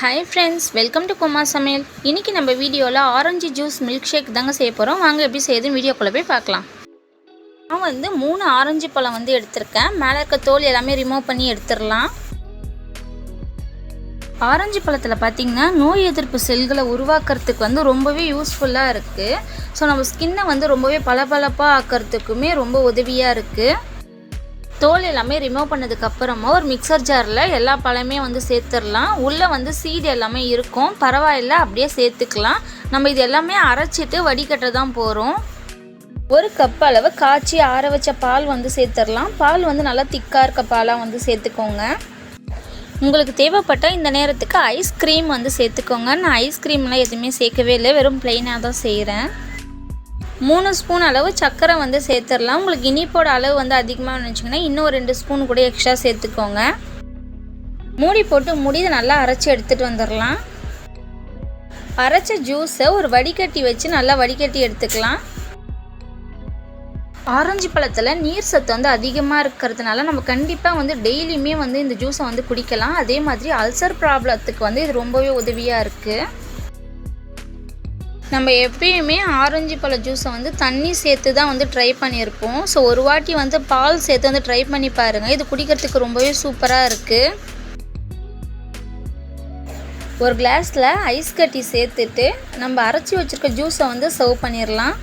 Hi friends welcome to Kumar Samayal இன்றைக்கி நம்ம வீடியோவில் ஆரஞ்சு ஜூஸ் மில்க் ஷேக் தாங்க செய்ய போகிறோம் வாங்க எப்படி செய்யுதுன்னு வீடியோக்குள்ளே போய் பார்க்கலாம். நான் வந்து மூணு ஆரஞ்சு பழம் வந்து எடுத்திருக்கேன். மேலே இருக்க தோல் எல்லாமே ரிமூவ் பண்ணி எடுத்துடலாம். ஆரஞ்சு பழத்தில் பார்த்திங்கன்னா நோய் எதிர்ப்பு செல்களை உருவாக்குறதுக்கு வந்து ரொம்பவே யூஸ்ஃபுல்லாக இருக்குது ஸோ நம்ம ஸ்கின்னை வந்து ரொம்பவே பளபளப்பாக ஆக்கிறதுக்குமே ரொம்ப உதவியாக இருக்குது தோல் எல்லாமே ரிமூவ் பண்ணதுக்கு அப்புறமா ஒரு மிக்சர் ஜாரில் எல்லா பழமே வந்து சேர்த்துடலாம். உள்ளே வந்து சீடு எல்லாமே இருக்கும். பரவாயில்ல அப்படியே சேர்த்துக்கலாம். நம்ம இது எல்லாமே அரைச்சிட்டு வடிகட்ட தான் போகிறோம் ஒரு கப் அளவு காய்ச்சி ஆற வச்ச பால் வந்து சேர்த்துடலாம். பால் வந்து நல்லா திக்காக இருக்க பாலாக வந்து சேர்த்துக்கோங்க. உங்களுக்கு தேவைப்பட்ட இந்த நேரத்துக்கு ஐஸ்கிரீம் வந்து சேர்த்துக்கோங்க. நான் ஐஸ்கிரீம்லாம் எதுவுமே சேர்க்கவே இல்லை. வெறும் ப்ளெயினாக தான் செய்கிறேன் மூணு ஸ்பூன் அளவு சர்க்கரை வந்து சேர்த்துடலாம். உங்களுக்கு இனிப்போட அளவு வந்து அதிகமாக நினச்சிங்கன்னா இன்னும் ரெண்டு ஸ்பூன் கூட எக்ஸ்ட்ரா சேர்த்துக்கோங்க. மூடி போட்டு மூடி நல்லா அரைச்சி எடுத்துகிட்டு வந்துடலாம். அரைச்ச ஜூஸை ஒரு வடிகட்டி வச்சு நல்லா வடிகட்டி எடுத்துக்கலாம். ஆரஞ்சு பழத்தில் நீர் சத்து வந்து அதிகமாக இருக்கிறதுனால நம்ம கண்டிப்பாக வந்து டெய்லியுமே வந்து இந்த ஜூஸை வந்து குடிக்கலாம். அதே மாதிரி அல்சர் ப்ராப்ளத்துக்கு வந்து இது ரொம்பவே உதவியாக இருக்குது நம்ம எப்பயுமே ஆரஞ்சு பழ ஜூஸை வந்து தண்ணி சேர்த்து தான் வந்து ட்ரை பண்ணியிருப்போம். ஸோ ஒரு வாட்டி வந்து பால் சேர்த்து வந்து ட்ரை பண்ணி பாருங்கள் இது குடிக்கிறதுக்கு ரொம்பவே சூப்பராக இருக்குது ஒரு கிளாஸில் ஐஸ் கட்டி சேர்த்துட்டு நம்ம அரைச்சி வச்சுருக்க ஜூஸை வந்து சர்வ் பண்ணிடலாம்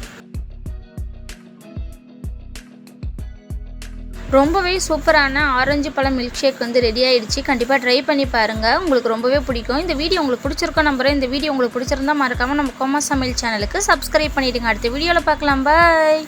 ரொம்பவே சூப்பரான ஆரஞ்சு பழம் மில்க் ஷேக் வந்து ரெடி ஆகிடுச்சு கண்டிப்பாக ட்ரை பண்ணி பாருங்கள் உங்களுக்கு ரொம்பவே பிடிக்கும். இந்த வீடியோ உங்களுக்கு பிடிச்சிருக்கோம் நம்புகிறேன் இந்த வீடியோ உங்களுக்கு பிடிச்சிருந்தா மறக்காமல் நம்ம கோமா சமையல் சேனலுக்கு சப்ஸ்கிரைப் பண்ணிவிடுங்க அடுத்த வீடியோவில் பார்க்கலாம். பாய்